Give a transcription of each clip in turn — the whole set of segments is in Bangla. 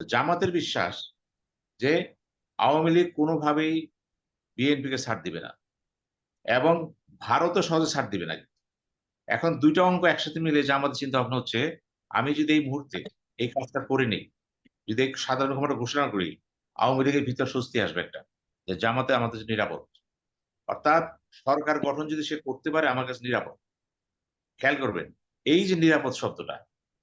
জামাতের বিশ্বাস যে আওয়ামী লীগ কোনোভাবেই বিএনপিকে ছাড় দিবে না এবং ভারতও সহজে ছাড় দিবে না। এখন দুইটা অঙ্ক একসাথে মিলে যে আমাদের চিন্তা ভাবনা হচ্ছে, আমি যদি এই মুহূর্তে এই কাজটা করে নিই, যদি সাধারণ ক্ষমতা ঘোষণা করি, আওয়ামী লীগের ভিতর স্বস্তি আসবে একটা, যে জামাতে আমাদের নিরাপদ। অর্থাৎ সরকার গঠন যদি সে করতে পারে, আমার কাছে নিরাপদ। খেয়াল করবেন, এই যে নিরাপদ শব্দটা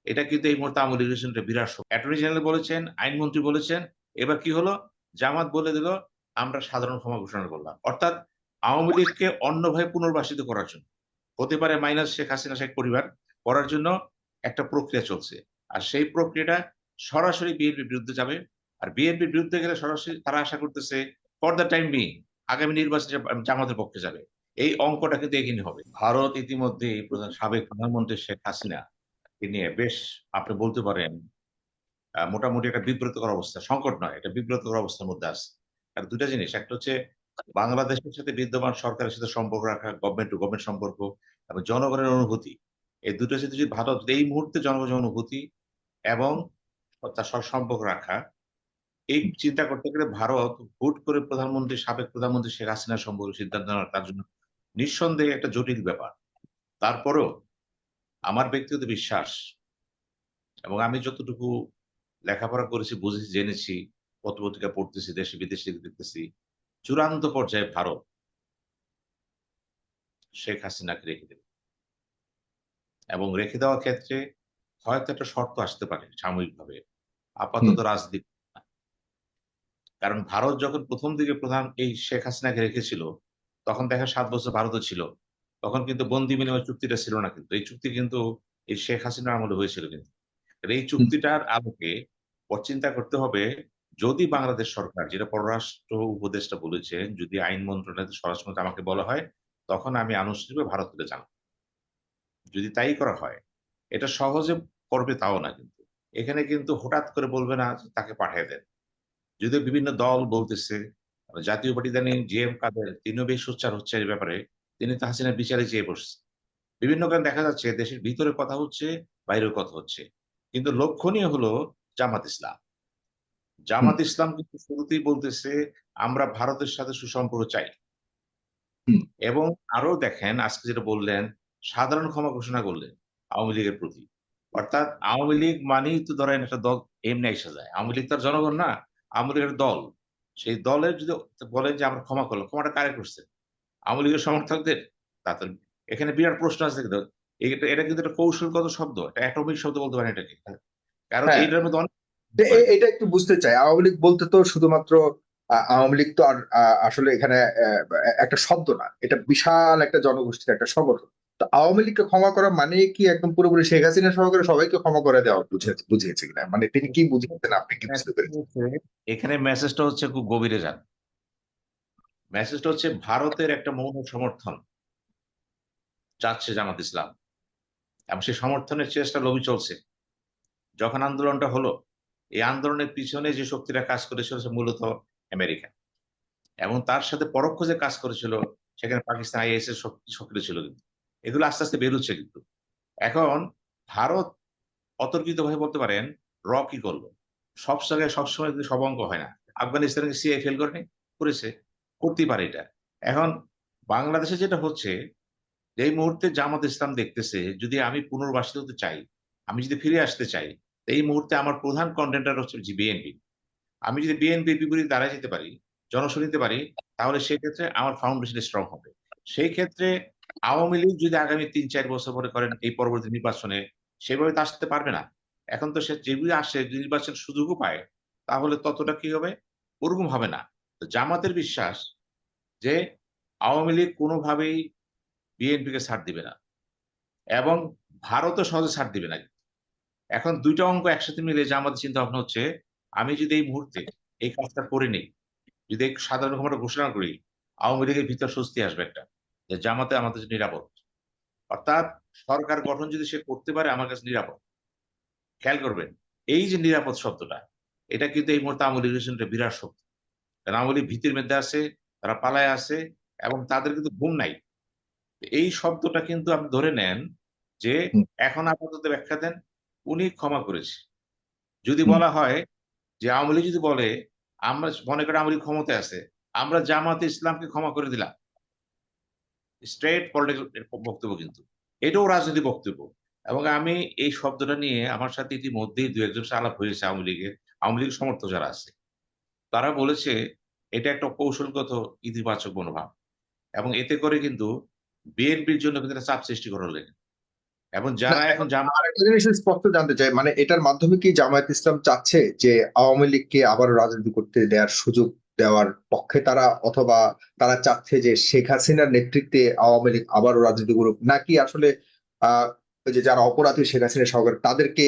এটা কিন্তু এই মুহূর্তে আওয়ামী লীগের জন্য বিরাট শব্দ অ্যাটর্নি জেনারেল বলেছেন, আইনমন্ত্রী বলেছেন, এবার কি হলো? জামাত বলে দিল, আমরা সাধারণ ক্ষমা ঘোষণা করলাম। অর্থাৎ আওয়ামী লীগকে অন্যভাবে পুনর্বাসিত করার জন্য, হতে পারে মাইনাস শেখ হাসিনা, শেখ পরিবার, করার জন্য একটা প্রক্রিয়া চলছে। আর সেই প্রক্রিয়াটা সরাসরি বিএনপির বিরুদ্ধে যাবে। আর বিএনপির বিরুদ্ধে গেলে সরাসরি তারা আশা করতেছে ফর দ্য টাইম বিং আগামী নির্বাচনে জামাতের পক্ষে যাবে। এই অঙ্কটা কিন্তু এখানে হবে। ভারত ইতিমধ্যে প্রধান সাবেক প্রধানমন্ত্রী শেখ হাসিনা নিয়ে বেশ আপনি বলতে পারেন মোটামুটি একটা বিব্রতকর অবস্থা, সংকট নয় এটা বিব্রতকর অবস্থার মধ্যে আছে। আর দুটা জিনিস, একটা হচ্ছে বাংলাদেশের সাথে বিদ্যমান সরকারের সাথে সম্পর্ক রাখা গভর্নমেন্ট টু গভর্নমেন্ট সম্পর্ক এবং জনগণের অনুভূতি। এই দুটো সাথে যদি ভারত এই মুহূর্তে জনগণের অনুভূতি এবং তার সম্পর্ক রাখা, এই চিন্তা করতে গেলে ভারত হুট করে প্রধানমন্ত্রী, সাবেক প্রধানমন্ত্রী শেখ হাসিনা সম্পর্কে সিদ্ধান্ত নেওয়ার তার জন্য নিঃসন্দেহে একটা জটিল ব্যাপার। তারপরেও আমার ব্যক্তিগত বিশ্বাস এবং আমি যতটুকু লেখাপড়া করেছি বুঝেছি জেনেছি পত্রপত্রিকা পড়তেছি দেশে বিদেশে দেখতেছি চূড়ান্ত পর্যায়ে ভারত শেখ হাসিনাকে রেখে দেবে। এবং রেখে দেওয়ার ক্ষেত্রে হয়তো একটা শর্ত আসতে পারে সাময়িকভাবে আপাতত রাজনীতি কারণ ভারত যখন প্রথম দিকে প্রধান এই শেখ হাসিনাকে রেখেছিল তখন দেখা সাত বছর ভারতও ছিল। তখন কিন্তু বন্দি বিনিময় চুক্তিটা ছিল না কিন্তু। এই চুক্তি কিন্তু এই শেখ হাসিনার আমলে হয়েছিল কিন্তু। এই চুক্তিটার আলোকে চিন্তা করতে হবে, যদি বাংলাদেশ সরকার, যেটা পররাষ্ট্র উপদেষ্টা বলেছেন, যদি আইন মন্ত্রণালয় স্বরাষ্ট্র আমাকে বলা হয়, তখন আমি আনুষ্ঠানিকভাবে ভারত থেকে জানাব। যদি তাই করা হয়, এটা সহজে করবে তাও না কিন্তু। এখানে কিন্তু হঠাৎ করে বলবে না তাকে পাঠিয়ে দেন। যদিও বিভিন্ন দল বলতেছে, জাতীয় পার্টি জানি জি এম কাদের, তিনিও বেশ সোচ্চার হচ্ছে এই ব্যাপারে। তিনি তো হাসিনার বিচারে চেয়ে বসছে বিভিন্ন কারণে দেখা যাচ্ছে দেশের ভিতরে কথা হচ্ছে বাইরের কথা হচ্ছে। কিন্তু লক্ষণীয় হলো জামাত ইসলাম। জামাত ইসলাম কিন্তু শুরুতেই বলতেছে আমরা ভারতের সাথে সুসম্পর্ক চাই। এবং আরও দেখেন আজকে যেটা বললেন সাধারণ ক্ষমা ঘোষণা করলেন আওয়ামী লীগের প্রতি। অর্থাৎ আওয়ামী লীগ মানেই তো ধরেন একটা দল এমনি এসে যায়। আওয়ামী লীগ তার জনগণ না আওয়ামী লীগের দল। সেই দলের যদি বলেন যে আমরা ক্ষমা করলাম ক্ষমাটা কারে করছে? আওয়ামী লীগের সমর্থকদের তাদের এখানে বিরাট প্রশ্ন আছে কিন্তু। এটা এটা কিন্তু একটা কৌশলগত শব্দ এটা অ্যাটমিক শব্দ বলতে পারেন এটাকে। কারণ হ্যাঁ। এইটার মধ্যে অনেক এটা একটু বুঝতে চাই। আওয়ামী লীগ বলতে তো শুধুমাত্র আওয়ামী লীগ তো আর আসলে এখানে একটা শব্দ না। এটা বিশাল একটা জনগোষ্ঠীর একটা সংগঠন। তো আওয়ামী লীগকে ক্ষমা করা মানে কি একদম পুরোপুরি শেখ হাসিনা সহকারে সবাইকে ক্ষমা করে দেওয়া বুঝেছে বুঝিয়েছে কিনা? মানে তিনি কি বুঝিয়েছেন? আপনি কি বুঝতে পেরেছেন? এখানে মেসেজটা হচ্ছে খুব গভীরে যান। মেসেজটা হচ্ছে, ভারতের একটা মৌন সমর্থন চাচ্ছে জামাত ইসলাম। এবং সেই সমর্থনের চেষ্টা লবি চলছে। যখন আন্দোলনটা হলো, এই আন্দোলনের পিছনে যে শক্তিটা কাজ করেছিল সে মূলত আমেরিকা। এবং তার সাথে পরোক্ষ যে কাজ করেছিল, সেখানে পাকিস্তান আইএস এর সক্রিয় ছিল কিন্তু। এগুলো আস্তে আস্তে বেরোচ্ছে কিন্তু। এখন ভারত অতর্কিত ভাবে বলতে পারেন র কি করল। সব জায়গায় সবসময় কিন্তু সব অঙ্ক হয় না। আফগানিস্তানকে সিআই ফেল করেনি? করেছে। করতেই পারে এটা। এখন বাংলাদেশে যেটা হচ্ছে এই মুহূর্তে জামাত ইসলাম দেখতেছে, যদি আমি পুনর্বাসিত হতে চাই, আমি যদি ফিরে আসতে চাই, এই মুহূর্তে আমার প্রধান কন্টেন্টার হচ্ছে বিএনপি আমি যদি বিএনপি বিপরীতে দাঁড়ায় যেতে পারি জনসন নিতে পারি, তাহলে সেক্ষেত্রে আমার ফাউন্ডেশন স্ট্রং হবে। সেই ক্ষেত্রে আওয়ামী লীগ যদি আগামী তিন চার বছর পরে করেন এই পরবর্তী নির্বাচনে সেভাবে তো আসতে পারবে না। এখন তো সে যেগুলি আসে নির্বাচন সুযোগও পায়, তাহলে ততটা কি হবে? ওরকম হবে না। জামাতের বিশ্বাস যে আওয়ামী লীগ কোনোভাবেই বিএনপিকে ছাড় দিবে না এবং ভারতও সহজে ছাড় দিবে না। এখন দুইটা অঙ্ক একসাথে মিলে যে আমাদের চিন্তা ভাবনা হচ্ছে, আমি যদি এই মুহূর্তে এই কাজটা করে নিই, যদি সাধারণ ক্ষমতা ঘোষণা করি, আওয়ামী লীগের ভিতর স্বস্তি আসবে একটা, যে জামাতে আমাদের নিরাপদ। অর্থাৎ সরকার গঠন যদি সে করতে পারে, আমার কাছে নিরাপদ। খেয়াল করবেন, এই যে নিরাপদ শব্দটা, এটা কিন্তু এই মুহূর্তে আওয়ামী লীগের বিরাট কারণ আওয়ামী ভীতির মধ্যে আছে তারা পালায় আছে এবং তাদের কিন্তু ঘুম নাই। এই শব্দটা কিন্তু আপনি ধরে নেন যে এখন আপাতত ব্যাখ্যা দেন উনি ক্ষমা করেছে। যদি বলা হয় যে আওয়ামী লীগ যদি বলে আমরা মনে করি আওয়ামী লীগ ক্ষমতায় আছে আমরা জামাতে ইসলামকে ক্ষমা করে দিলাম। স্ট্রেট পলিটিক্যাল বক্তব্য কিন্তু। এটাও রাজনৈতিক বক্তব্য। এবং আমি এই শব্দটা নিয়ে আমার সাথে ইতিমধ্যেই দু একজন আলাপ হয়েছে আওয়ামী লীগের। আওয়ামী লীগের সমর্থক যারা আছে। তারা বলেছে এটা একটা কৌশলগত ইতিবাচক মনোভাব। এবং এতে করে কিন্তু বিএনপির জন্য কিন্তু চাপ সৃষ্টি করা হলেন এবং যারা এখন আরেকটা জিনিস স্পষ্ট জানতে চাই মানে এটার মাধ্যমে কি জামায়াত ইসলাম চাচ্ছে যে আওয়ামী লীগকে আবার রাজনীতি করতে দেওয়ার সুযোগ দেওয়ার পক্ষে তারা অথবা তারা চাচ্ছে যে শেখ হাসিনার নেতৃত্বে আওয়ামী লীগ আবারও রাজনীতি করুক? নাকি আসলে আহ যে যারা অপরাধী শেখ হাসিনা সহকার তাদেরকে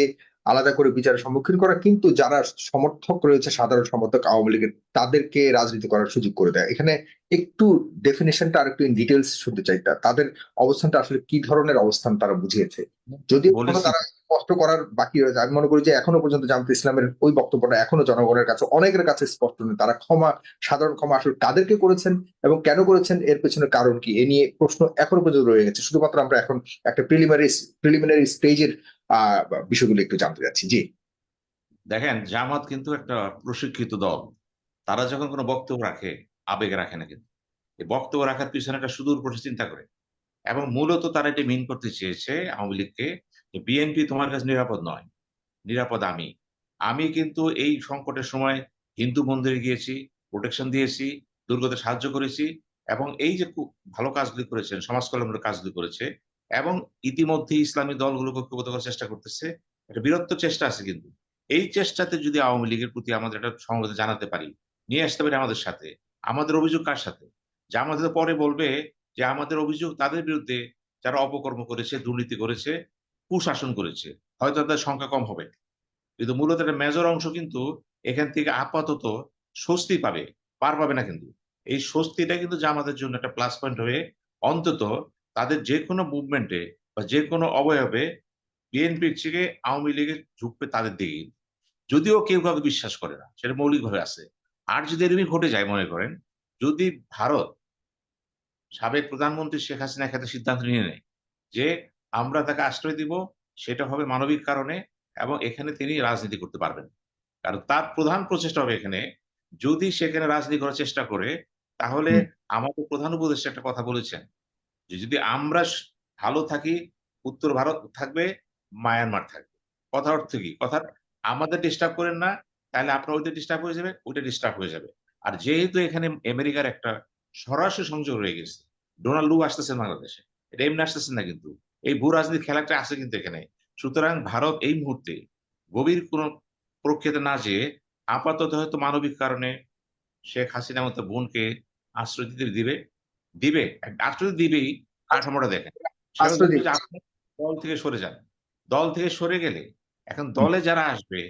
আলাদা করে বিচারের সম্মুখীন করা কিন্তু যারা সমর্থক রয়েছে সাধারণ সমর্থক আওয়ামী লীগের তাদেরকে রাজনীতি করার সুযোগ করে দেয়। এখানে একটু ডেফিনেশনটা আর একটু ইন ডিটেলস শুনতে চাই। তাদের অবস্থানটা আসলে কি ধরনের অবস্থান তারা বুঝিয়েছে? যদি তারা স্পষ্ট করার বাকি রয়েছে। আমি মনে করি যে এখনও পর্যন্ত জামাত ইসলামের ওই বক্তব্যটা এখনও জনগণের কাছে অনেকের কাছে স্পষ্ট নেই তারা ক্ষমা সাধারণ ক্ষমা আসলে কাদেরকে করেছেন এবং কেন করেছেন এর পেছনে কারণ কি? এ নিয়ে প্রশ্ন এখনও পর্যন্ত রয়ে গেছে। শুধুমাত্র আমরা এখন একটা প্রিলিমিনারি প্রিলিমিনারি স্টেজের বিষয়গুলো একটু জানতে চাচ্ছি, জি। দেখেন, জামাত কিন্তু একটা প্রশিক্ষিত দল। তারা যখন কোনো বক্তব্য রাখে, আবেগ রাখে না কিন্তু। বক্তব্য রাখার পিছনে একটা সুদূর প্রশ্ন চিন্তা করে। এবং মূলত তারা এটা মিন করতে চেয়েছে আওয়ামী লীগকে বিএনপি তোমার কাছে নিরাপদ নয়, নিরাপদ আমি। আমি কিন্তু এই সংকটের সময় হিন্দু মন্দিরে গিয়েছি প্রোটেকশন দিয়েছি, দুর্গতে সাহায্য করেছি এবং এই যে খুব ভালো কাজগুলি করেছেন, সমাজ কাজগুলি করেছে এবং ইতিমধ্যে ইসলামী দলগুলোকে ঐক্যবদ্ধ করার চেষ্টা করতেছে। একটা বীরত্ব চেষ্টা আছে কিন্তু। এই চেষ্টাতে যদি আওয়ামী লীগের প্রতি আমাদের একটা সংহতি জানাতে পারি, নিয়ে আসতে পারি আমাদের সাথে, আমাদের অভিযোগ কার সাথে? যে আমাদের পরে বলবে যে আমাদের অভিযোগ তাদের বিরুদ্ধে যারা অপকর্ম করেছে, দুর্নীতি করেছে, কুশাসন করেছে, হয়তো তাদের সংখ্যা কম হবে। কিন্তু মূলত একটা মেজর অংশ কিন্তু এখান থেকে আপাতত স্বস্তি পাবে, পার পাবে না কিন্তু। এই স্বস্তিটা কিন্তু জামাতের জন্য একটা প্লাস পয়েন্ট হয়ে অন্তত তাদের যে কোনো মুভমেন্টে বা যে কোনো অবয়বে বিএনপির থেকে আওয়ামী লীগের ঝুঁকবে তাদের দিকে যদিও কেউ কাউকে বিশ্বাস করে না সেটা মৌলিকভাবে আছে। আর যদি এরকমই ঘটে যায় মনে করেন যদি ভারত সাবেক প্রধানমন্ত্রী শেখ হাসিনা ক্ষেত্রে সিদ্ধান্ত নিয়ে নেয় যে আমরা তাকে আশ্রয় দিব সেটা হবে মানবিক কারণে এবং এখানে তিনি রাজনীতি করতে পারবেন কারণ তার প্রধান প্রচেষ্টা হবে এখানে যদি সেখানে রাজনীতি করার চেষ্টা করে তাহলে আমাদের প্রধান উপদেষ্টা একটা কথা বলেছেন যে যদি আমরা ভালো থাকি, উত্তর ভারত থাকবে, মায়ানমার থাকবে। কথা অর্থ কি? কথা আমাদের ডিস্টার্ব করেন না, তাহলে আপনার ওইটা ডিস্টার্ব হয়ে যাবে, ওইটা ডিস্টার্ব হয়ে যাবে। আর যেহেতু এখানে আমেরিকার একটা সরাসরি সংযোগ রয়ে গেছে, ডোনাল্ড লু আসতেছেন বাংলাদেশে। এটা এমনি আসতেছেন না কিন্তু। এই ভূ রাজনীতি খেলাটা আছে কিন্তু এখানে। সুতরাং ভারত এই মুহূর্তে গভীর কোন প্রক্রিয়াতে না যেয়ে আপাতত হয়তো মানবিক কারণে শেখ হাসিনা মতো বোনকে আশ্রয় দিতে দিবে। দিবে আশ্রয় দিবেই কাঠামোটা দেখেন। দল থেকে সরে যান। দল থেকে সরে গেলে এখন দলে যারা আসবে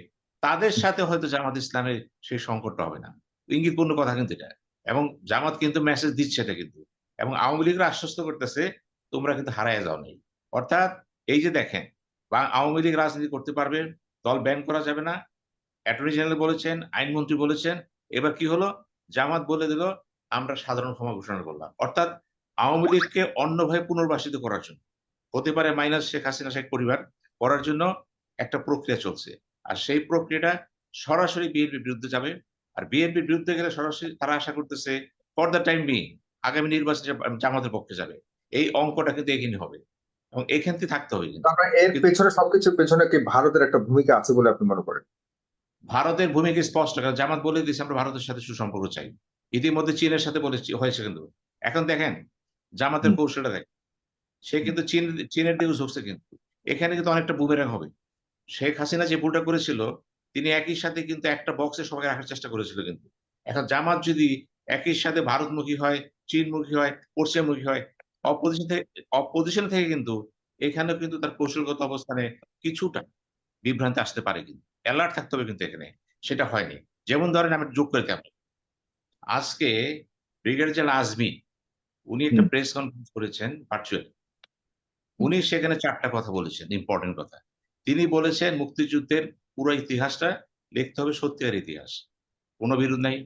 তাদের সাথে হয়তো জামাত ইসলামের সেই সংকটটা হবে না। ইঙ্গিতপূর্ণ কথা কিন্তু এটা। এবং জামাত কিন্তু মেসেজ দিচ্ছে এটা কিন্তু। এবং আওয়ামী লীগরা আশ্বস্ত করতেছে তোমরা কিন্তু হারায় যাও নেই। অর্থাৎ এই যে দেখেন বা আওয়ামী লীগ রাজনীতি করতে পারবে দল ব্যান করা যাবে না। অ্যাটর্নি জেনারেল বলেছেন আইনমন্ত্রী বলেছেন। এবার কি হলো? জামাত বলে দিল আমরা সাধারণ ক্ষমা ঘোষণা করলাম। অর্থাৎ আওয়ামী লীগকে অন্যভাবে পুনর্বাসিত করার জন্য। হতে পারে মাইনাস শেখ হাসিনা শেখ পরিবার করার জন্য একটা প্রক্রিয়া চলছে। আর সেই প্রক্রিয়াটা সরাসরি বিএনপির বিরুদ্ধে যাবে। আর বিএনপির বিরুদ্ধে গেলে সরাসরি তারা আশা করতেছে ফর দ্য টাইম বিং আগামী নির্বাচনে জামাতের পক্ষে যাবে। এই অঙ্কটা কিন্তু এখানে হবে। এবং এখান থেকে থাকতে হবে এর পেছনে সবকিছুর পেছনে কি ভারতের একটা ভূমিকা আছে বলে আপনি মনে করেন? ভারতের ভূমিকা স্পষ্ট। কারণ জামাত বলে দিয়েছে আমরা ভারতের সাথে সুসম্পর্ক চাই। ইতিমধ্যে চীনের সাথে বলেছি হয়েছে কিন্তু। এখন দেখেন জামাতের কৌশলটা দেখেন। সে কিন্তু চীন চীনের দিকে ঝুঁকছে কিন্তু। এখানে কিন্তু অনেকটা বুমেরাং হবে। শেখ হাসিনা যে ভুলটা করেছিল তিনি একই সাথে কিন্তু একটা বক্সে সবাইকে রাখার চেষ্টা করেছিল কিন্তু। এখন জামাত যদি একই সাথে ভারতমুখী হয় চীনমুখী হয় পশ্চিমমুখী হয় অপোজিশন থেকে অপোজিশন থেকে কিন্তু এখানেও কিন্তু তার কৌশলগত অবস্থানে কিছুটা বিভ্রান্তি আসতে পারে কিন্তু। অ্যালার্ট থাকতে হবে কিন্তু এখানে। সেটা হয়নি। যেমন ধরেন আমি যোগ করে কেমন? আজকে ব্রিগেডিয়ার জেনারেল আজমি উনি একটা প্রেস কনফারেন্স করেছেন ভার্চুয়াল উনি সেখানে চারটা কথা বলেছেন ইম্পর্টেন্ট কথা। তিনি বলেছেন মুক্তিযুদ্ধের পুরো ইতিহাসটা লিখতে হবে সত্যিকার ইতিহাস কোনো বিরোধ নাই।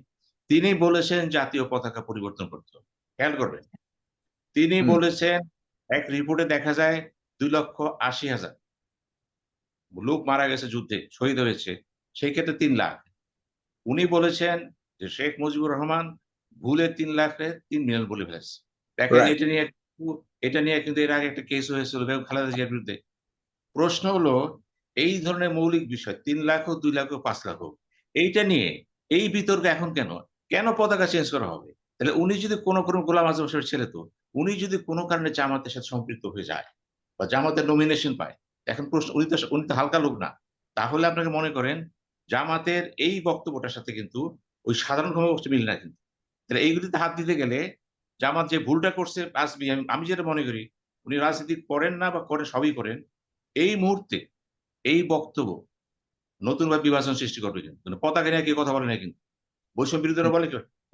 তিনি বলেছেন জাতীয় পতাকা পরিবর্তন করতে হবে খেয়াল করবেন। তিনি বলেছেন এক রিপোর্টে দেখা যায় দুই লক্ষ আশি হাজার লোক মারা গেছে যুদ্ধে শহীদ হয়েছে সেই ক্ষেত্রে তিন লাখ। উনি বলেছেন যে শেখ মুজিবুর রহমান ভুলে তিন লাখে তিন মিলিয়ন বলে ফেলেছে। দেখেন এটা নিয়ে এটা নিয়ে কিন্তু এর আগে একটা কেস হয়েছিল খালেদা জিয়ার বিরুদ্ধে। প্রশ্ন হলো এই ধরনের মৌলিক বিষয় তিন লাখ হোক দুই লাখ হোক পাঁচ লাখ হোক এইটা নিয়ে এই বিতর্ক এখন কেন? কেন পতাকা চেঞ্জ করা হবে? তাহলে উনি যদি কোনো কোনো গোলাম আজম সাহেবের ছেলে তো উনি যদি কোনো কারণে জামাতের সাথে সম্পৃক্ত হয়ে যায় বা জামাতের নমিনেশন পায় এখন প্রশ্ন উনি তো উনি তো হালকা লোক না। তাহলে আপনাকে মনে করেন জামাতের এই বক্তব্যটার সাথে কিন্তু ওই সাধারণ কর্মসূচি মিল না কিন্তু। তাহলে এইগুলিতে হাত দিতে গেলে জামাত যে ভুলটা করছে, আসবি, আমি যেটা মনে করি, উনি রাজনীতি করেন না বা করেন, সবই করেন, এই মুহূর্তে এই বক্তব্য নতুন ভাবে বিভাজন সৃষ্টি করবে কিন্তু। পতাকা নিয়ে কেউ কথা বলে না কিন্তু। বৈষম্য বিরোধীরা বলে?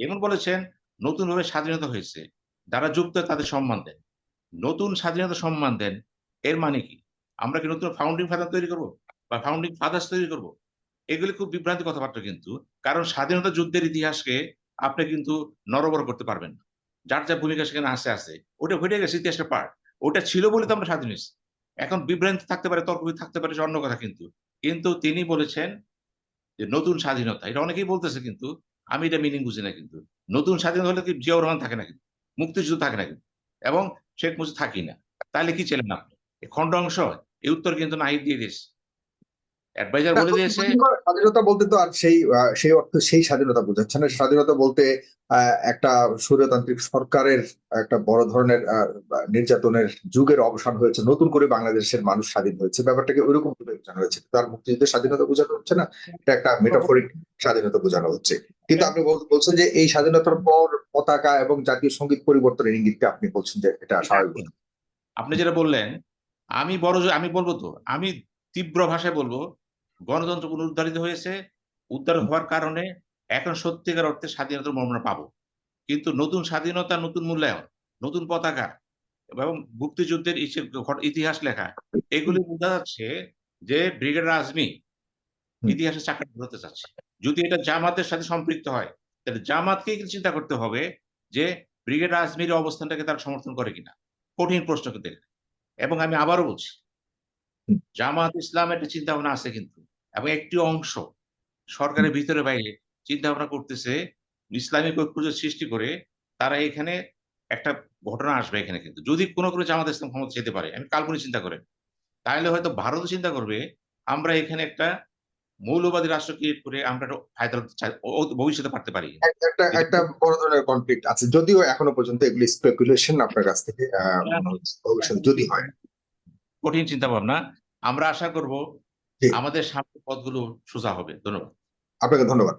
এমন বলেছেন, নতুনভাবে স্বাধীনতা হয়েছে, যারা যুক্ত তাদের সম্মান দেন। নতুন স্বাধীনতা সম্মান দেন, এর মানে কি? আমরা কি নতুন ফাউন্ডিং ফাদার তৈরি করব? বা ফাউন্ডিং ফাদার্স তৈরি করব? এগুলি খুব বিভ্রান্তি কথাবার্তা কিন্তু। কারণ স্বাধীনতা যুদ্ধের ইতিহাসকে আপনি কিন্তু নরবর করতে পারবেন না। যার যা ভূমিকা সেখানে আছে আছে ওটা হয়ে গেছে ইতিহাসের পার্ট ওটা ছিল বলে তো আমরা স্বাধীন হয়েছি। এখন বিভ্রান্তি থাকতে পারে তর্ক থাকতে পারে অন্য কথা কিন্তু। কিন্তু তিনি বলেছেন যে নতুন স্বাধীনতা, এটা অনেকেই বলতেছে কিন্তু, আমি এটা মিনিং বুঝি না কিন্তু। নতুন স্বাধীনতা হলে কি জিয়াউর রহমান থাকে না কিন্তু মুক্তিযুদ্ধ থাকে না কিন্তু এবং শেখ মুজিব থাকি না। তাহলে কি ছিলেন আপনি? খণ্ড অংশ এই উত্তর কিন্তু নাহিদ দিয়ে দিয়েছে। অ্যাডভাইজার বলে দিয়েছে স্বাধীনতা বলতে তো আর সেই সেই অর্থ সেই স্বাধীনতা বোঝাচ্ছে না। স্বাধীনতা বলতে একটা স্বৈরতান্ত্রিক সরকারের একটা বড় ধরনের নির্যাতনের যুগের অবসান হয়েছে। নতুন করে বাংলাদেশের মানুষ স্বাধীন হয়েছে। ব্যাপারটাকে ওইরকম ভাবে বোঝানো হয়েছে। তার মুক্তিযুদ্ধের স্বাধীনতা বোঝানো হচ্ছে না এটা একটা মেটাফরিক স্বাধীনতা বোঝানো হচ্ছে। কিন্তু আপনি বল- বলছেন যে এই স্বাধীনতার পর পতাকা এবং জাতীয় সংগীত পরিবর্তনের ইঙ্গিতকে আপনি বলছেন যে এটা স্বাভাবিক। আপনি যেটা বললেন আমি বড় আমি বলব তো আমি তীব্র ভাষায় বলব গণতন্ত্র পুনরুদ্ধারিত হয়েছে উদ্ধার হওয়ার কারণে এখন সত্যিকার অর্থে স্বাধীনতার মর্মনা পাবো। কিন্তু নতুন স্বাধীনতা নতুন মূল্যায়ন নতুন পতাকা এবং মুক্তিযুদ্ধের ইতিহাস লেখা এগুলি বোঝা যাচ্ছে যে ব্রিগেডিয়ার আজমি ইতিহাসে চাকরি ধরতে চাচ্ছে। যদি এটা জামাতের সাথে সম্পৃক্ত হয় তাহলে জামাতকে কিন্তু চিন্তা করতে হবে যে ব্রিগেড আজমির অবস্থানটাকে তারা সমর্থন করে কিনা। কঠিন প্রশ্ন কিন্তু এবং আমি আবারও বলছি। জামাত ইসলামের একটা চিন্তা ভাবনা আছে কিন্তু। এবং একটি অংশ সরকারের ভিতরে বাইরে চিন্তা ভাবনা করতেছে ইসলামিক ঐক্য সৃষ্টি করে তারা এখানে একটা ঘটনা আসবে এখানে কিন্তু। যদি কোনো কোনো জামাত ইসলাম ক্ষমতা যেতে পারে আমি কাল্পনিক চিন্তা করেন তাহলে হয়তো ভারত চিন্তা করবে আমরা এখানে একটা মৌলবাদী রাষ্ট্র ক্রিয়েট করে আমরা ভবিষ্যতে পারতে পারি। একটা একটা বড় ধরনের কনফ্লিক্ট আছে যদিও এখনও পর্যন্ত এগুলি স্পেকুলেশন আপনার কাছ থেকে ভবিষ্যতে যদি হয়। কঠিন চিন্তা ভাবনা আমরা আশা করব আমাদের সামনে পথগুলো সোজা হবে। ধন্যবাদ। আপনাকে ধন্যবাদ।